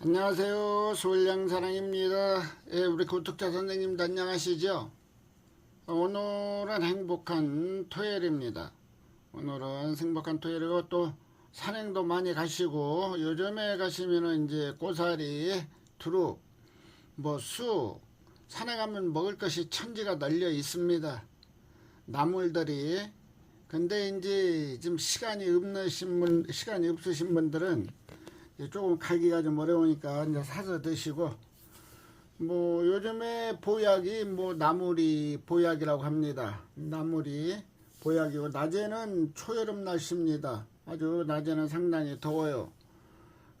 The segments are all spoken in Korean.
안녕하세요. 서울양사랑입니다. 예, 우리 구독자 선생님도 안녕하시죠? 오늘은 행복한 토요일입니다. 오늘은 행복한 토요일이고 또 산행도 많이 가시고 요즘에 가시면은 이제 고사리, 두릅, 뭐 쑥, 산에 가면 먹을 것이 천지가 널려 있습니다. 나물들이 근데 이제 지금 시간이 없으신 분, 시간이 없으신 분들은 조금 갈기가 좀 어려우니까 이제 사서 드시고 뭐 요즘에 보약이 뭐 나물이 보약이라고 합니다. 나물이 보약이고 낮에는 초여름 날씨입니다. 아주 낮에는 상당히 더워요.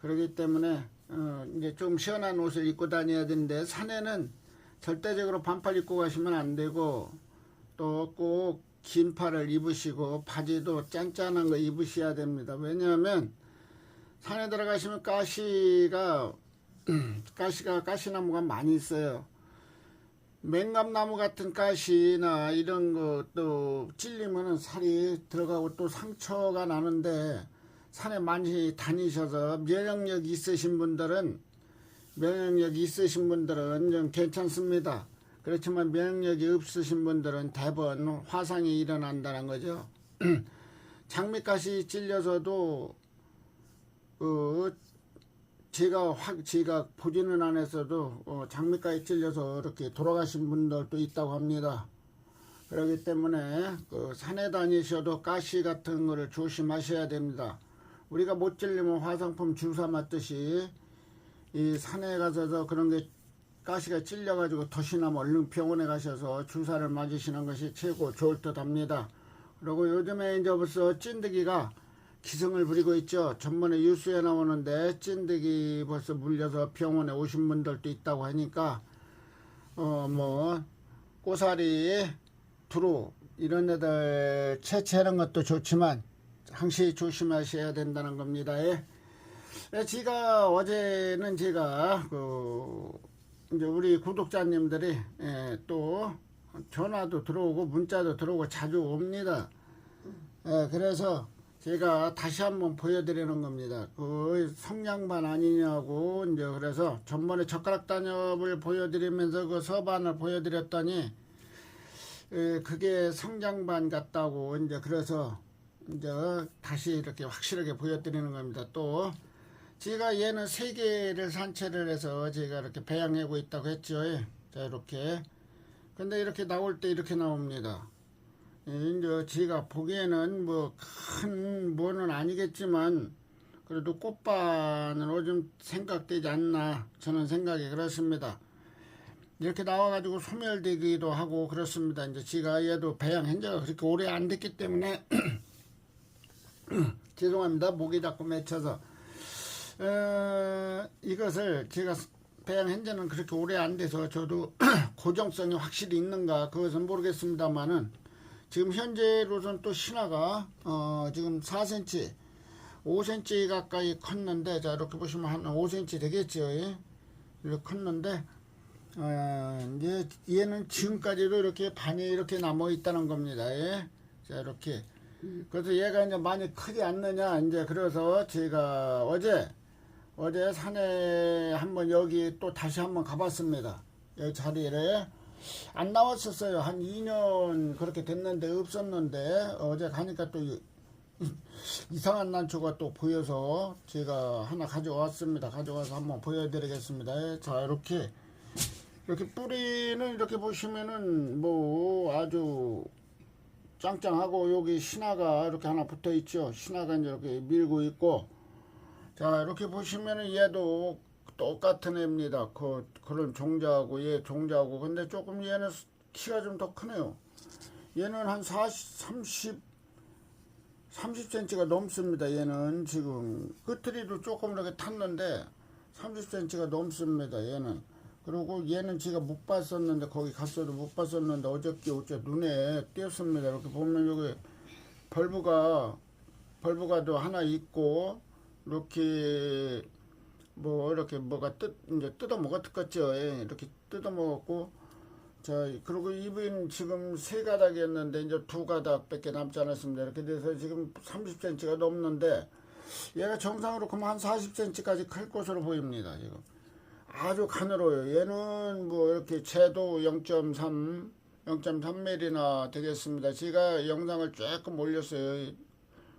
그렇기 때문에 어 이제 좀 시원한 옷을 입고 다녀야 되는데 산에는 절대적으로 반팔 입고 가시면 안 되고 또 꼭 긴팔을 입으시고 바지도 짠짠한 거 입으셔야 됩니다. 왜냐하면 산에 들어가시면 가시가 가시가 가시나무가 많이 있어요. 맹감나무 같은 가시나 이런 것도 찔리면은 살이 들어가고 또 상처가 나는데 산에 많이 다니셔서 면역력 있으신 분들은 면역력 있으신 분들은 좀 괜찮습니다. 그렇지만 면역력이 없으신 분들은 대부분 화상이 일어난다는 거죠. 장미가시 찔려서도 그 제가 확 제가 보지는 않았어도 어, 장미가에 찔려서 이렇게 돌아가신 분들도 있다고 합니다. 그렇기 때문에 그 산에 다니셔도 가시 같은 거를 조심하셔야 됩니다. 우리가 못 찔리면 화장품 주사 맞듯이 이 산에 가서도 그런 게 가시가 찔려가지고 더시나면 얼른 병원에 가셔서 주사를 맞으시는 것이 최고 좋을 듯 합니다. 그리고 요즘에 이제 벌써 찐득이가 기승을 부리고 있죠. 전번에 뉴스에 나오는데 찐득이 벌써 물려서 병원에 오신 분들도 있다고 하니까 어 뭐 꼬사리, 두루 이런 애들 채채는 것도 좋지만 항시 조심하셔야 된다는 겁니다. 예. 예, 제가 어제는 제가 그 이제 우리 구독자님들이 예, 또 전화도 들어오고 문자도 들어오고 자주 옵니다. 예, 그래서 제가 다시 한번 보여드리는 겁니다. 그 성냥반 아니냐고 이제 그래서 전번에 젓가락 단엽을 보여드리면서 그 서반을 보여드렸더니 에, 그게 성장반 같다고 이제 그래서 이제 다시 이렇게 확실하게 보여드리는 겁니다. 또 제가 얘는 세 개를 산채를 해서 제가 이렇게 배양하고 있다고 했죠. 예. 자 이렇게 근데 이렇게 나올 때 이렇게 나옵니다. 예, 이제 제가 보기에는 뭐 큰 뭐는 아니겠지만 그래도 꽃반으로 좀 생각되지 않나 저는 생각이 그렇습니다. 이렇게 나와가지고 소멸되기도 하고 그렇습니다. 이제 제가 얘도 배양한 지가 그렇게 오래 안 됐기 때문에 죄송합니다. 목이 자꾸 맺혀서 어, 이것을 제가 배양한 지는 그렇게 오래 안 돼서 저도 고정성이 확실히 있는가 그것은 모르겠습니다만은 지금 현재로선 또 신화가 어 지금 4cm 5cm 가까이 컸는데 자 이렇게 보시면 한 5cm 되겠죠 예? 이렇게 컸는데 어 이제 얘는 지금까지도 이렇게 반이 이렇게 남아 있다는 겁니다 예? 자 이렇게 그래서 얘가 이제 많이 크지 않느냐 이제 그래서 제가 어제 어제 산에 한번 여기 또 다시 한번 가봤습니다 여기 자리에 안 나왔었어요. 한 2년 그렇게 됐는데 없었는데 어제 가니까 또 이- 이상한 난초가 또 보여서 제가 하나 가져왔습니다. 가져와서 한번 보여드리겠습니다. 자 이렇게 이렇게 뿌리는 이렇게 보시면은 뭐 아주 짱짱하고 여기 신화가 이렇게 하나 붙어 있죠. 신화가 이제 이렇게 밀고 있고 자 이렇게 보시면은 얘도 똑같은 애입니다. 그 그런 종자하고 얘 종자하고 근데 조금 얘는 키가 좀 더 크네요. 얘는 한 40, 30 30cm가 넘습니다. 얘는 지금 끝트리도 조금 이렇게 탔는데 30cm가 넘습니다. 얘는 그리고 얘는 제가 못 봤었는데 거기 갔어도 못 봤었는데 어저께 어째 눈에 띄었습니다. 이렇게 보면 여기 벌브가 벌브가 또 하나 있고 이렇게 뭐 이렇게 뭐가 뜯 이제 뜯어 먹었겠죠. 예, 이렇게 뜯어 먹었고 자 그리고 입은 지금 세 가닥이었는데 이제 두 가닥밖에 남지 않았습니다. 이렇게 돼서 지금 30cm가 넘는데 얘가 정상으로 그만 한 40cm까지 클 것으로 보입니다. 지금 아주 가늘어요. 얘는 뭐 이렇게 채도 0.3 0.3mm나 되겠습니다. 제가 영상을 조금 올렸어요.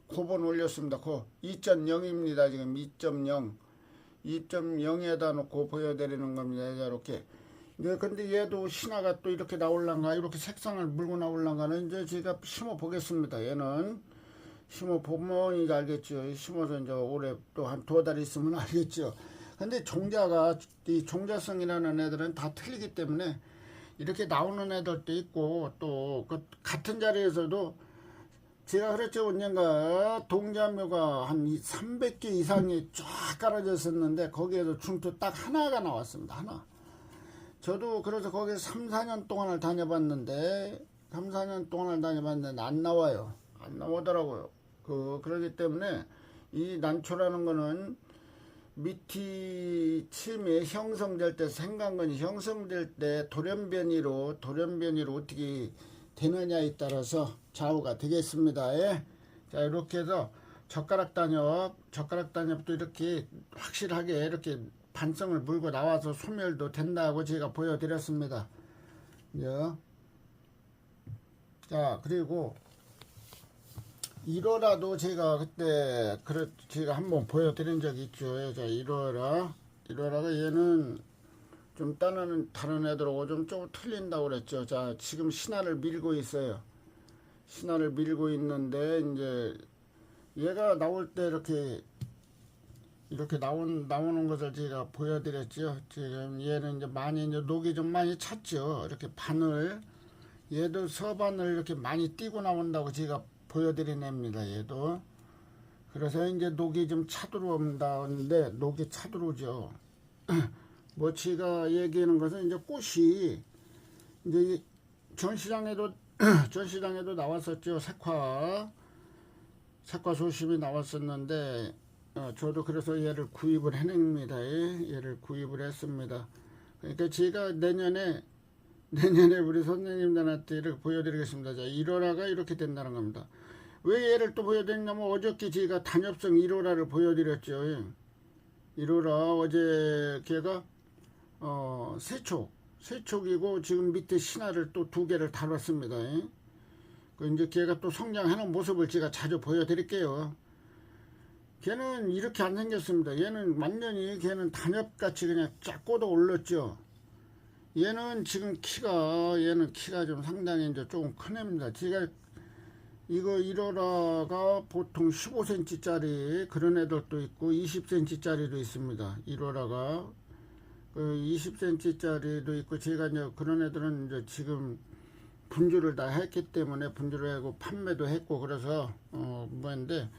고번 올렸습니다. 고 2.0입니다. 지금 2.0 2.0에다 놓고 보여드리는 겁니다. 이렇게 이제 근데 얘도 신화가 또 이렇게 나올란가 이렇게 색상을 물고 나올란가는 이제 제가 심어 보겠습니다. 얘는 심어 보면 이제 알겠죠. 심어서 이제 올해 또 한 두 달 있으면 알겠죠. 근데 종자가 이 종자성이라는 애들은 다 틀리기 때문에 이렇게 나오는 애들도 있고 또 그 같은 자리에서도 제가 그랬죠 언젠가. 동자묘가 한 300개 이상이 쫙 깔아져 있었는데 거기에서 중투 딱 하나가 나왔습니다 하나. 저도 그래서 거기서 3, 4년 동안을 다녀봤는데 3, 4년 동안을 다녀봤는데 안 나와요. 안 나오더라고요. 그 그러기 때문에 이 난초라는 거는 밑이 침이 형성될 때 생강근이 형성될 때 돌연변이로 돌연변이로 어떻게 되느냐에 따라서 좌우가 되겠습니다. 예. 자 이렇게 해서 젓가락 단엽 젓가락 단엽도 이렇게 확실하게 이렇게 반성을 물고 나와서 소멸도 된다고 제가 보여드렸습니다. 예. 자 그리고 1호라도 제가 그때 그래 제가 한번 보여드린 적이 있죠. 자 1호라 1호라가 얘는 좀 다른 다른 애들하고 좀 조금 틀린다고 그랬죠. 자 지금 신화를 밀고 있어요. 신화를 밀고 있는데 이제 얘가 나올 때 이렇게 이렇게 나온 나오는 것을 제가 보여드렸죠. 지금 얘는 이제 많이 이제 녹이 좀 많이 찼죠. 이렇게 바늘 얘도 서반을 이렇게 많이 띄고 나온다고 제가 보여드린 애입니다. 얘도. 그래서 이제 녹이 좀 차들어온다는데 녹이 차들어오죠. 뭐 제가 얘기하는 것은 이제 꽃이 이제 전시장에도 전시장에도 나왔었죠. 색화 색화 소심이 나왔었는데 어, 저도 그래서 얘를 구입을 해냅니다. 예, 얘를 구입을 했습니다. 그러니까 제가 내년에 내년에 우리 선생님들한테 이렇게 보여드리겠습니다. 자, 1호라가 이렇게 된다는 겁니다. 왜 얘를 또 보여드리냐면 어저께 제가 단엽성 1호라를 보여드렸죠. 예. 1호라 어제 걔가 어, 세촉 세촉이고 지금 밑에 신화를 또 두 개를 달았습니다. 예. 그 이제 걔가 또 성장하는 모습을 제가 자주 보여드릴게요. 걔는 이렇게 안 생겼습니다. 얘는 완전히 걔는 단엽같이 그냥 쫙 꽂아 올랐죠. 얘는 지금 키가 얘는 키가 좀 상당히 이제 조금 큰 애입니다. 제가 이거 1호라가 보통 15cm짜리 그런 애들도 있고 20cm짜리도 있습니다. 1호라가 그 20cm짜리도 있고 제가 이제 그런 애들은 이제 지금 분주를 다 했기 때문에 분주를 하고 판매도 했고 그래서 어 뭐인데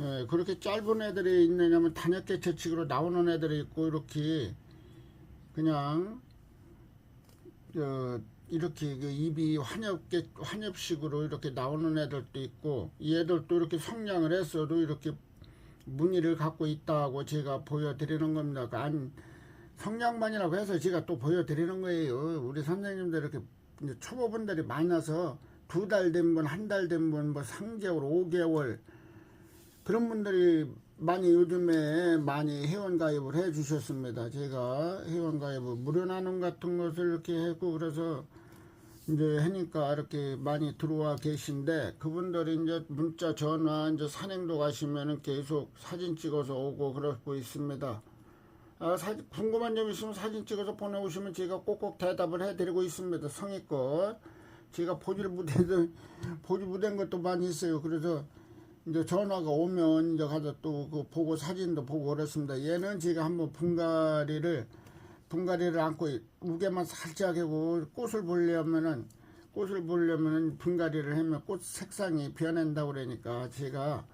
예, 그렇게 짧은 애들이 있느냐면 단역개체식으로 나오는 애들이 있고 이렇게 그냥 저 이렇게 그 입이 환엽계 환엽식으로 이렇게 나오는 애들도 있고 이 애들도 이렇게 성장을 했어도 이렇게 무늬를 갖고 있다고 제가 보여드리는 겁니다. 그러니까 안 성장반이라고 해서 제가 또 보여드리는 거예요. 우리 선생님들 이렇게 초보분들이 많아서 두 달 된 분, 한 달 된 분, 뭐 3개월, 5개월 그런 분들이 많이 요즘에 많이 회원 가입을 해 주셨습니다. 제가 회원 가입을 무료 나눔 같은 것을 이렇게 했고 그래서 이제 하니까 이렇게 많이 들어와 계신데 그분들이 이제 문자 전화 이제 산행도 가시면은 계속 사진 찍어서 오고 그러고 있습니다. 아, 사, 궁금한 점 있으면 사진 찍어서 보내오시면 제가 꼭꼭 대답을 해드리고 있습니다. 성의껏 제가 포질 무대도 포질 무대인 것도 많이 있어요. 그래서 이제 전화가 오면 이제 가서 또 그 보고 사진도 보고 그렇습니다. 얘는 제가 한번 분갈이를 분갈이를 안고 무게만 살짝 하고 꽃을 보려면은 꽃을 보려면은 분갈이를 하면 꽃 색상이 변한다고 그러니까 제가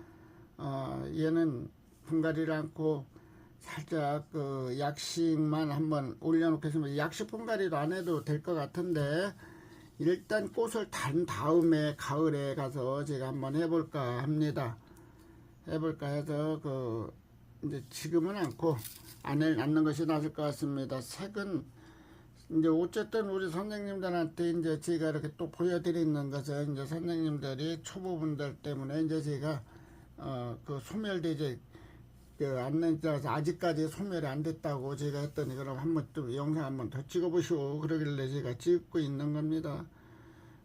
어 얘는 분갈이를 안고 살짝 그 약식만 한번 올려놓겠습니다. 약식 분갈이도 안 해도 될 것 같은데 일단 꽃을 단 다음에 가을에 가서 제가 한번 해볼까 합니다. 해볼까 해서 그 이제 지금은 않고 안 해- 않는 것이 나을 것 같습니다. 색은 이제 어쨌든 우리 선생님들한테 이제 제가 이렇게 또 보여드리는 것은 이제 선생님들이 초보분들 때문에 이제 제가 어, 그 소멸되지 그 안는 아직까지 소멸이 안 됐다고 제가 했더니 그럼 한번 또 영상 한번 더 찍어보시오 그러길래 제가 찍고 있는 겁니다.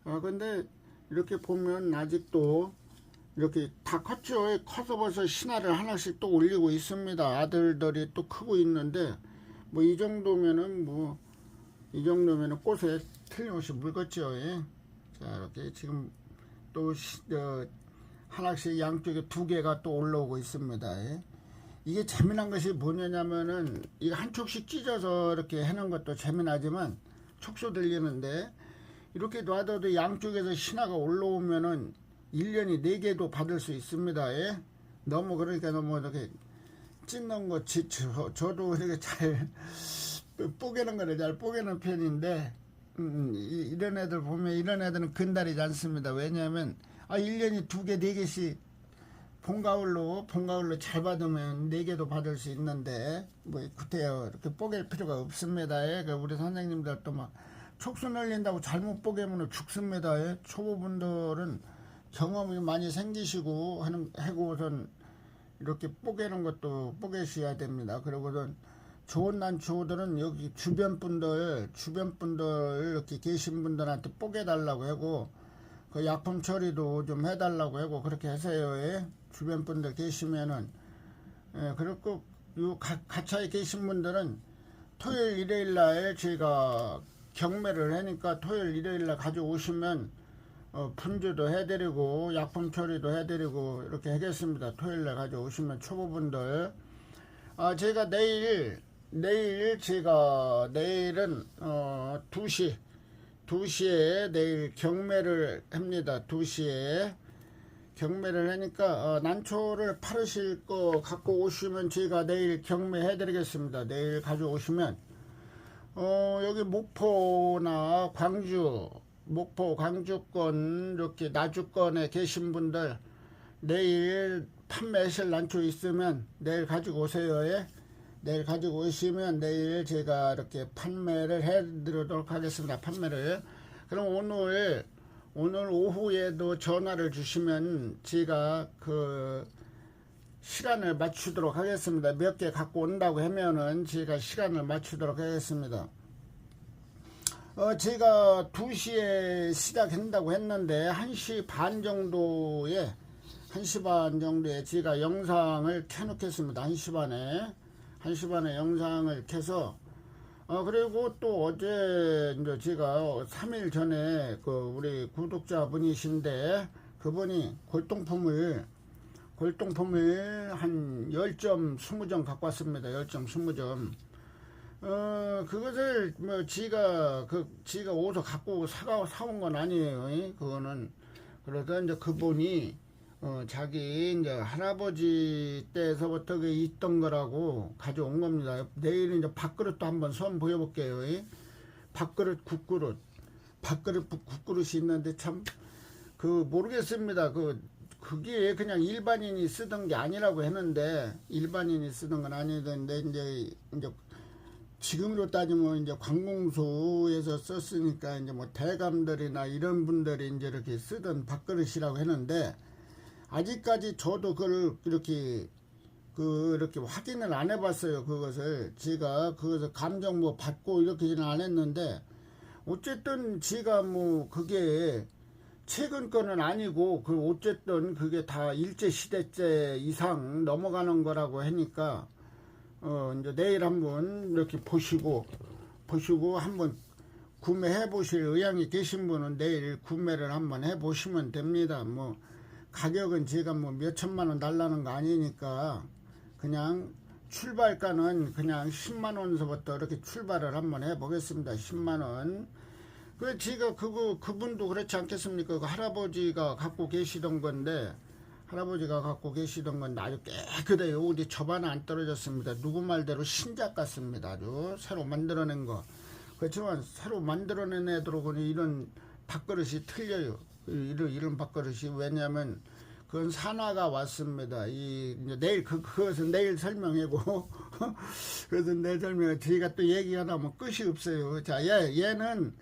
아 근데 이렇게 보면 아직도 이렇게 다 컸죠. 커서 벌써 신화를 하나씩 또 올리고 있습니다. 아들들이 또 크고 있는데 뭐 이 정도면은 뭐 이 정도면은 꽃에 틀림없이 물겠죠. 예. 자 이렇게 지금 또 시, 어, 하나씩 양쪽에 두 개가 또 올라오고 있습니다. 예. 이게 재미난 것이 뭐냐면은 이거 한 촉씩 찢어서 이렇게 해놓은 것도 재미나지만 촉소 들리는데 이렇게 놔둬도 양쪽에서 신화가 올라오면은 1년이 4개도 받을 수 있습니다. 예? 너무 그러니까 너무 이렇게 찢는 거 지, 저, 저도 이렇게 잘 뽀개는 거를 잘 뽀개는 편인데 음, 이, 런 애들 보면 이런 애들은 근달이지 않습니다. 왜냐하면 아 1년이 2개 4개씩 봄가을로 봄가을로 잘 받으면 4개도 받을 수 있는데 뭐 그때요 이렇게 뽀갤 필요가 없습니다. 예? 그 우리 선생님들도 막 촉수 늘린다고 잘못 뽀개면 죽습니다. 예? 초보분들은 경험이 많이 생기시고 하는 해고선 이렇게 뽀개는 것도 뽀개셔야 됩니다. 그리고선 좋은 난초들은 여기 주변 분들 주변 분들 이렇게 계신 분들한테 뽀개 달라고 하고 그 약품 처리도 좀 해달라고 하고 그렇게 하세요. 예? 주변 분들 계시면은 예, 그리고 요 가, 가차에 계신 분들은 토요일 일요일 날 제가 경매를 하니까 토요일 일요일 날 가져오시면 어, 분주도 해드리고 약품 처리도 해드리고 이렇게 하겠습니다. 토요일 날 가져오시면 초보분들 아 제가 내일 내일 제가 내일은 어 2시 2시에 내일 경매를 합니다. 2시에 경매를 하니까 어, 난초를 팔으실 거 갖고 오시면 제가 내일 경매 해 드리겠습니다. 내일 가져오시면 어 여기 목포나 광주 목포 광주권 이렇게 나주권에 계신 분들 내일 판매하실 난초 있으면 내일 가지고 오세요. 예? 내일 가지고 오시면 내일 제가 이렇게 판매를 해드리도록 하겠습니다. 판매를. 그럼 오늘 오늘 오후에도 전화를 주시면 제가 그 시간을 맞추도록 하겠습니다. 몇 개 갖고 온다고 하면은 제가 시간을 맞추도록 하겠습니다. 어, 제가 2시에 시작한다고 했는데 1시 반 정도에 1시 반 정도에 제가 영상을 켜놓겠습니다. 1시 반에 1시 반에 영상을 켜서 어 그리고 또 어제 이제 제가 3일 전에 그 우리 구독자분이신데 그분이 골동품을 골동품을 한 10점 20점 갖고 왔습니다. 10점 20점 어 그것을 뭐 지가 그 지가 어디서 갖고 사가 사온 건 아니에요. 이? 그거는 그래서 이제 그분이 어 자기 이제 할아버지 때서부터 그 있던 거라고 가져온 겁니다. 내일 이제 밥그릇도 한번 손 보여볼게요. 이? 밥그릇 국그릇 밥그릇 국- 국그릇이 있는데 참 그 모르겠습니다. 그 그게 그냥 일반인이 쓰던 게 아니라고 했는데 일반인이 쓰던 건 아니던데 이제 이제 지금으로 따지면 이제 관공서에서 썼으니까 이제 뭐 대감들이나 이런 분들이 이제 이렇게 쓰던 밥그릇이라고 했는데 아직까지 저도 그걸 이렇게 그 이렇게 확인을 안 해봤어요 그것을 제가 그것을 감정 뭐 받고 이렇게는 안 했는데 어쨌든 제가 뭐 그게 최근 거는 아니고 그 어쨌든 그게 다 일제 시대째 이상 넘어가는 거라고 하니까 어 이제 내일 한번 이렇게 보시고 보시고 한번 구매해 보실 의향이 계신 분은 내일 구매를 한번 해 보시면 됩니다. 뭐 가격은 제가 뭐 몇 천만 원 달라는 거 아니니까 그냥 출발가는 그냥 10만 원서부터 이렇게 출발을 한번 해 보겠습니다. 10만 원. 그 제가 그거 그분도 그렇지 않겠습니까? 그 할아버지가 갖고 계시던 건데 할아버지가 갖고 계시던 건데 아주 깨끗해요. 어디 접안 안 떨어졌습니다. 누구 말대로 신작 같습니다. 아주 새로 만들어낸 거. 그렇지만 새로 만들어낸 애들하고는 이런 밥그릇이 틀려요. 이런 이런 밥그릇이 왜냐하면 그건 산화가 왔습니다. 이 내일 그 그것은 내일 설명하고 그래서 내일 설명 저희가 또 얘기가 나면 끝이 없어요. 자, 얘 얘는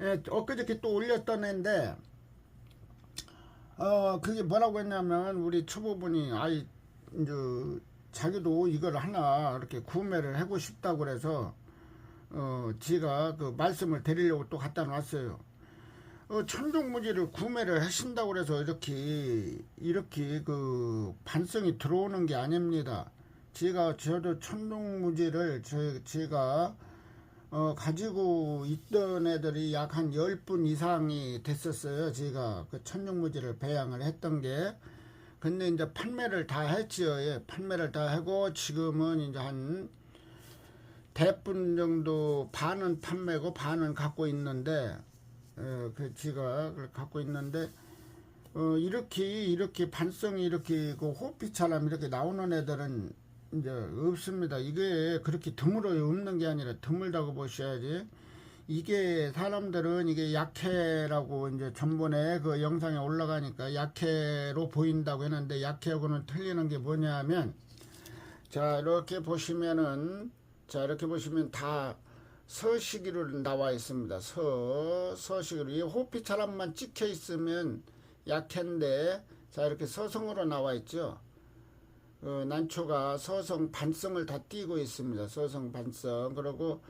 예, 엊그저께 또 올렸던 애인데 어 그게 뭐라고 했냐면 우리 초보분이 아이 이제 자기도 이걸 하나 이렇게 구매를 하고 싶다고 그래서 어 지가 그 말씀을 드리려고 또 갖다 놨어요. 어, 천둥무지를 구매를 하신다고 그래서 이렇게 이렇게 그 반성이 들어오는 게 아닙니다. 제가 저도 천둥무지를 저, 제가 어, 가지고 있던 애들이 약 한 10분 이상이 됐었어요. 제가 그 천둥무지를 배양을 했던 게. 근데 이제 판매를 다 했지요. 예, 판매를 다 하고 지금은 이제 한 대분 정도 반은 판매고 반은 갖고 있는데 어, 그 그걸 갖고 있는데 어, 이렇게 이렇게 반성이 이렇게 그 호피처럼 이렇게 나오는 애들은 이제 없습니다. 이게 그렇게 드물어요. 없는 게 아니라 드물다고 보셔야지. 이게 사람들은 이게 약해라고 이제 전번에 그 영상에 올라가니까 약해로 보인다고 했는데 약해하고는 틀리는 게 뭐냐면 자 이렇게 보시면은 자 이렇게 보시면 다 서식으로 나와 있습니다. 서 서식으로 이 호피처럼만 찍혀 있으면 약해인데 자 이렇게 서성으로 나와 있죠. 어, 난초가 서성 반성을 다 띄고 있습니다. 서성 반성 그리고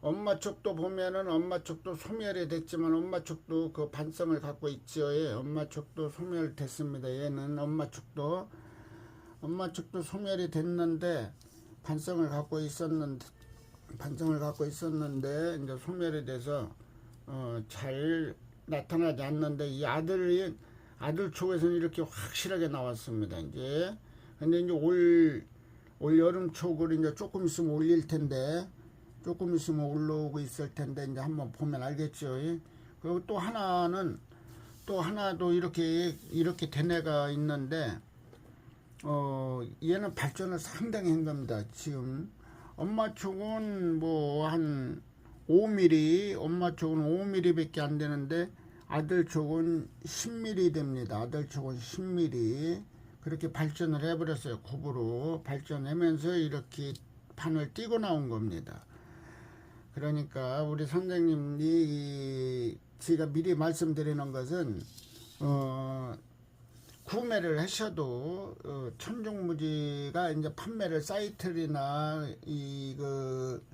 엄마 쪽도 보면은 엄마 쪽도 소멸이 됐지만 엄마 쪽도 그 반성을 갖고 있죠. 예, 엄마 쪽도 소멸됐습니다. 얘는 엄마 쪽도 엄마 쪽도 소멸이 됐는데 반성을 갖고 있었는데 반성을 갖고 있었는데 이제 소멸이 돼서 어, 잘 나타나지 않는데 이 아들이 아들 쪽에서는 이렇게 확실하게 나왔습니다. 이제 근데 이제 올, 올 여름 쪽을 이제 조금 있으면 올릴 텐데 조금 있으면 올라오고 있을 텐데 이제 한번 보면 알겠죠. 그리고 또 하나는 또 하나도 이렇게 이렇게 된 애가 있는데 어 얘는 발전을 상당히 한 겁니다. 지금 엄마 쪽은 뭐 한 5mm, 엄마 쪽은 5mm밖에 안 되는데 아들 쪽은 10mm 됩니다. 아들 쪽은 10mm 그렇게 발전을 해버렸어요. 굽으로 발전하면서 이렇게 판을 띄고 나온 겁니다. 그러니까 우리 선생님이 제가 미리 말씀드리는 것은 어, 구매를 하셔도 어, 천중무지가 이제 판매를 사이트나 이그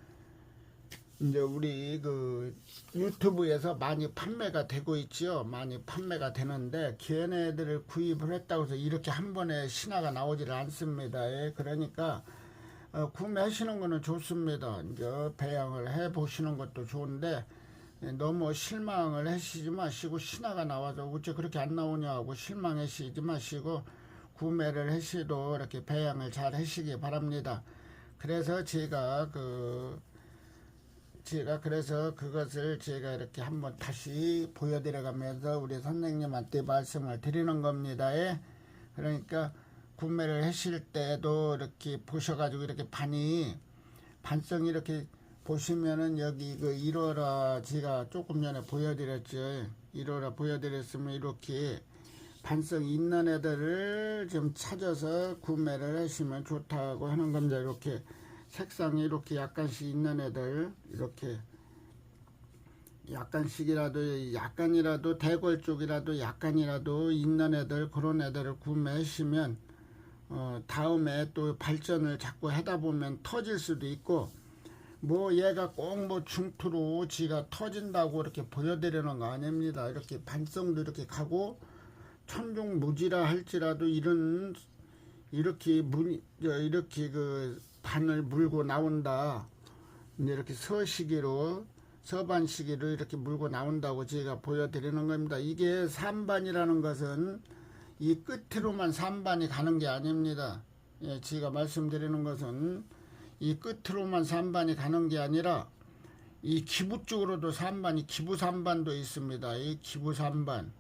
이제 우리 그 유튜브에서 많이 판매가 되고 있지요. 많이 판매가 되는데 걔네들을 구입을 했다고 해서 이렇게 한 번에 신화가 나오지를 않습니다. 예, 그러니까 어, 구매하시는 거는 좋습니다. 이제 배양을 해 보시는 것도 좋은데 예, 너무 실망을 하시지 마시고 신화가 나와서 어째 그렇게 안 나오냐고 실망하시지 마시고 구매를 하시도 이렇게 배양을 잘 하시기 바랍니다. 그래서 제가 그 제가 그래서 그것을 제가 이렇게 한번 다시 보여드려 가면서 우리 선생님한테 말씀을 드리는 겁니다. 예? 그러니까 구매를 하실 때도 이렇게 보셔가지고 이렇게 반이 반성이 이렇게 보시면은 여기 그 1호라 제가 조금 전에 보여드렸죠. 1호라 보여드렸으면 이렇게 반성 있는 애들을 좀 찾아서 구매를 하시면 좋다고 하는 겁니다. 이렇게 색상이 이렇게 약간씩 있는 애들 이렇게 약간씩이라도 약간이라도 대골 쪽이라도 약간이라도 있는 애들 그런 애들을 구매하시면 어 다음에 또 발전을 자꾸 하다 보면 터질 수도 있고 뭐 얘가 꼭 뭐 중투로 지가 터진다고 이렇게 보여드리는 거 아닙니다. 이렇게 반성도 이렇게 가고 천중 무지라 할지라도 이런 이렇게 문 이렇게 그 반을 물고 나온다. 이렇게 서시기로 서반시기로 이렇게 물고 나온다고 제가 보여드리는 겁니다. 이게 삼반이라는 것은 이 끝으로만 삼반이 가는 게 아닙니다. 예, 제가 말씀드리는 것은 이 끝으로만 삼반이 가는 게 아니라 이 기부 쪽으로도 삼반이 기부 삼반도 있습니다. 이 기부 삼반.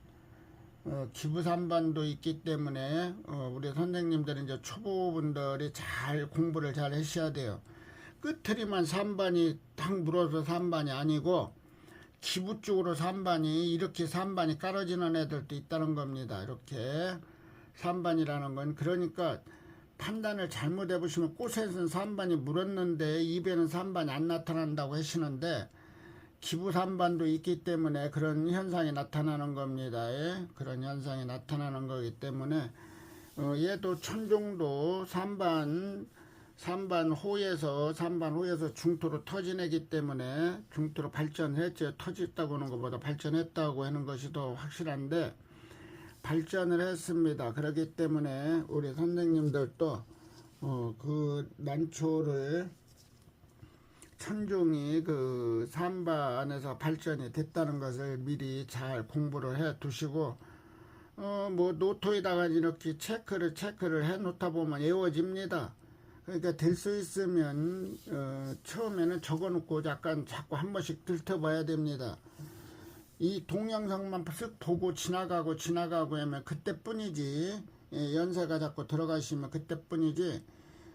어, 기부 삼반도 있기 때문에 어, 우리 선생님들은 이제 초보분들이 잘 공부를 잘 하셔야 돼요. 끝트리만 3반이 탁 물어서 3반이 아니고 기부 쪽으로 3반이 이렇게 3반이 깔아지는 애들도 있다는 겁니다. 이렇게 3반이라는 건 그러니까 판단을 잘못해 보시면 꽃에서는 3반이 물었는데 입에는 3반이 안 나타난다고 하시는데 기부 산반도 있기 때문에 그런 현상이 나타나는 겁니다. 예? 그런 현상이 나타나는 거기 때문에 어, 얘도 천종도 산반 산반 호에서 산반 호에서 중토로 터지내기 때문에 중토로 발전했죠. 터졌다고 하는 것보다 발전했다고 하는 것이 더 확실한데 발전을 했습니다. 그렇기 때문에 우리 선생님들도 어, 그 난초를 천종이 그 삼바 안에서 발전이 됐다는 것을 미리 잘 공부를 해 두시고 어 뭐 노트에다가 이렇게 체크를 체크를 해 놓다 보면 외워집니다. 그러니까 될 수 있으면 어 처음에는 적어 놓고 약간 자꾸 한 번씩 들춰봐야 됩니다. 이 동영상만 쓱 보고 지나가고 지나가고 하면 그때뿐이지 예, 연세가 자꾸 들어가시면 그때뿐이지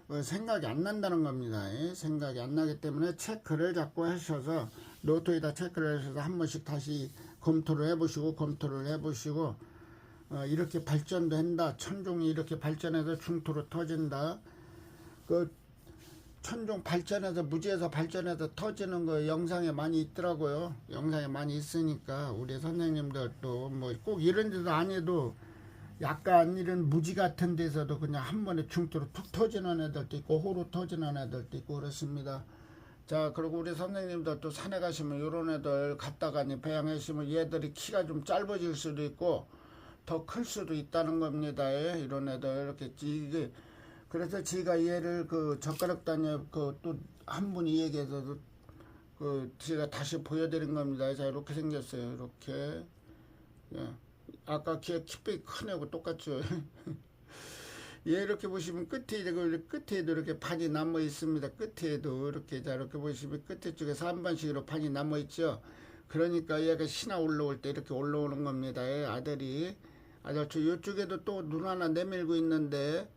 어, 생각이 안 난다는 겁니다. 예, 생각이 안 나기 때문에 체크를 자꾸 하셔서 노트에다 체크를 하셔서 한 번씩 다시 검토를 해보시고 검토를 해보시고 어, 이렇게 발전도 한다. 천종이 이렇게 발전해서 중토로 터진다. 그 천종 발전해서 무지에서 발전해서 터지는 거 영상에 많이 있더라고요. 영상에 많이 있으니까 우리 선생님들도 뭐꼭 이런 데도 아니어도 약간 이런 무지 같은 데서도 그냥 한 번에 중토로 툭 터지는 애들도 있고 호로 터지는 애들도 있고 그렇습니다. 자 그리고 우리 선생님들도 산에 가시면 이런 애들 갔다가니 배양하시면 얘들이 키가 좀 짧아질 수도 있고 더 클 수도 있다는 겁니다. 예, 이런 애들 이렇게 이게 그래서 제가 얘를 그 젓가락 다녀 그또 한 분이 얘기해서 그 제가 다시 보여드린 겁니다. 자 이렇게 생겼어요. 이렇게 예. 아까 걔 키백이 큰 애하고 똑같죠. 얘 이렇게 보시면 끝에 그 끝에도 이렇게 판이 남아 있습니다. 끝에도 이렇게 자 이렇게 보시면 끝에 쪽에서 한 번씩으로 판이 남아 있죠. 그러니까 얘가 신화 올라올 때 이렇게 올라오는 겁니다. 얘 아들이 아저 저 이쪽에도 또 눈 하나 내밀고 있는데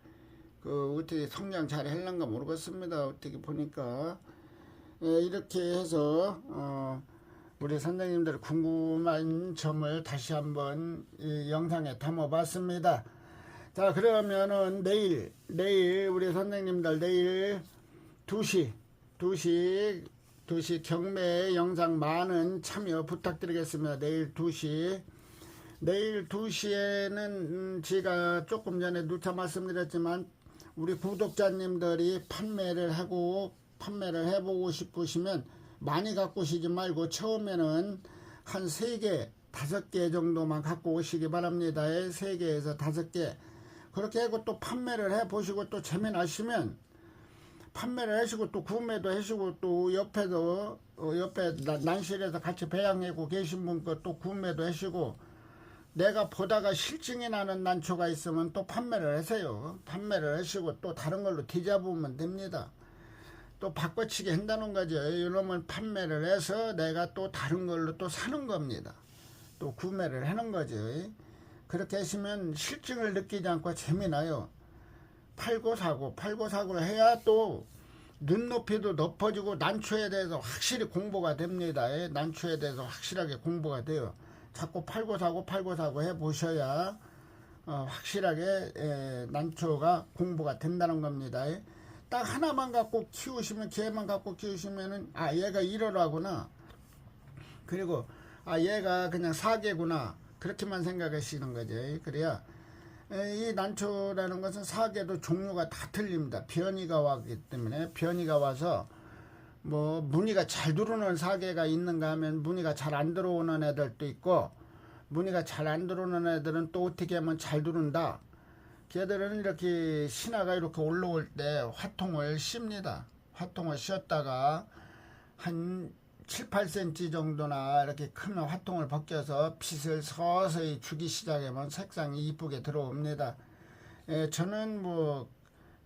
그 어떻게 성장 잘 할란가 모르겠습니다. 어떻게 보니까 예, 이렇게 해서 어, 우리 선생님들 궁금한 점을 다시 한번 이 영상에 담아봤습니다. 자 그러면은 내일 내일 우리 선생님들 내일 2시 2시 2시 경매 영상 많은 참여 부탁드리겠습니다. 내일 2시 내일 2시에는 음, 제가 조금 전에 누차 말씀드렸지만 우리 구독자님들이 판매를 하고 판매를 해보고 싶으시면 많이 갖고 오시지 말고 처음에는 한 3개, 5개 정도만 갖고 오시기 바랍니다. 3개에서 5개. 그렇게 하고 또 판매를 해보시고 또 재미나시면 판매를 하시고 또 구매도 하시고 또 옆에도 어, 옆에 나- 난실에서 같이 배양하고 계신 분거또 구매도 하시고 내가 보다가 실증이 나는 난초가 있으면 또 판매를 하세요. 판매를 하시고 또 다른 걸로 뒤잡으면 됩니다. 또 바꿔치기 한다는 거죠. 이놈을 판매를 해서 내가 또 다른 걸로 또 사는 겁니다. 또 구매를 하는 거죠. 그렇게 하시면 실증을 느끼지 않고 재미나요. 팔고 사고 팔고 사고 해야 또 눈높이도 높아지고 난초에 대해서 확실히 공부가 됩니다. 예, 난초에 대해서 확실하게 공부가 돼요. 자꾸 팔고 사고 팔고 사고 해 보셔야 어, 확실하게 에, 난초가 공부가 된다는 겁니다. 예. 딱 하나만 갖고 키우시면 걔만 갖고 키우시면은 아 얘가 이러라구나 그리고 아 얘가 그냥 사계구나 그렇게만 생각하시는 거죠. 예. 그래야 에, 이 난초라는 것은 사계도 종류가 다 틀립니다. 변이가 왔기 때문에 변이가 와서 뭐 무늬가 잘 들어오는 사계가 있는가 하면 무늬가 잘 안 들어오는 애들도 있고 무늬가 잘 안 들어오는 애들은 또 어떻게 하면 잘 들어온다. 걔들은 이렇게 신화가 이렇게 올라올 때 화통을 씁니다. 화통을 씌었다가 한 7, 8cm 정도나 이렇게 크면 화통을 벗겨서 빛을 서서히 주기 시작하면 색상이 이쁘게 들어옵니다. 예, 저는 뭐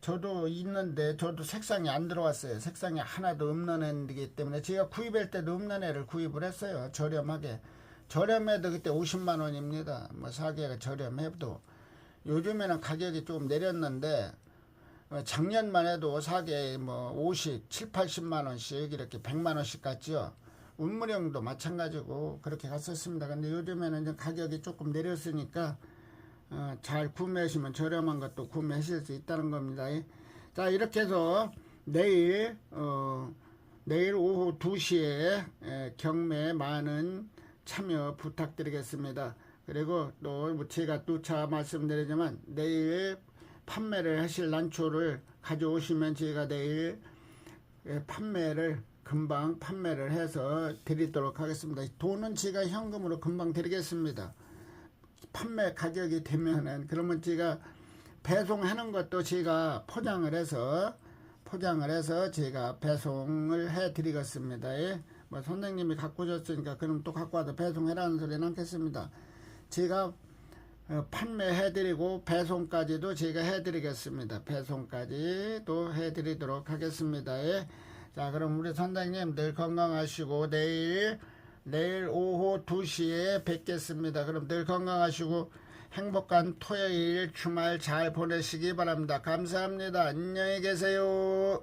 저도 있는데 저도 색상이 안 들어왔어요. 색상이 하나도 없는 애이기 때문에 제가 구입할 때도 없는 애를 구입을 했어요. 저렴하게. 저렴해도 그때 50만 원입니다. 뭐 사계가 저렴해도 요즘에는 가격이 좀 내렸는데 어, 작년만 해도 사계에 뭐 50, 7, 80만 원씩 이렇게 100만 원씩 갔죠. 운무령도 마찬가지고 그렇게 갔었습니다. 근데 요즘에는 가격이 조금 내렸으니까 어, 잘 구매하시면 저렴한 것도 구매하실 수 있다는 겁니다. 자 이렇게 해서 내일 어, 내일 오후 2시에 에, 경매 많은 참여 부탁드리겠습니다. 그리고 또뭐 제가 또차 말씀드리지만 내일 판매를 하실 난초를 가져오시면 제가 내일 예, 판매를 금방 판매를 해서 드리도록 하겠습니다. 돈은 제가 현금으로 금방 드리겠습니다. 판매 가격이 되면은 그러면 제가 배송하는 것도 제가 포장을 해서 포장을 해서 제가 배송을 해 드리겠습니다. 예? 뭐 선생님이 갖고 오셨으니까 그럼 또 갖고 와서 배송해라는 소리는 않겠습니다. 제가 어, 판매해 드리고 배송까지도 제가 해 드리겠습니다. 배송까지도 해 드리도록 하겠습니다. 예. 자, 그럼 우리 선생님 늘 건강하시고 내일 내일 오후 2시에 뵙겠습니다. 그럼 늘 건강하시고 행복한 토요일 주말 잘 보내시기 바랍니다. 감사합니다. 안녕히 계세요.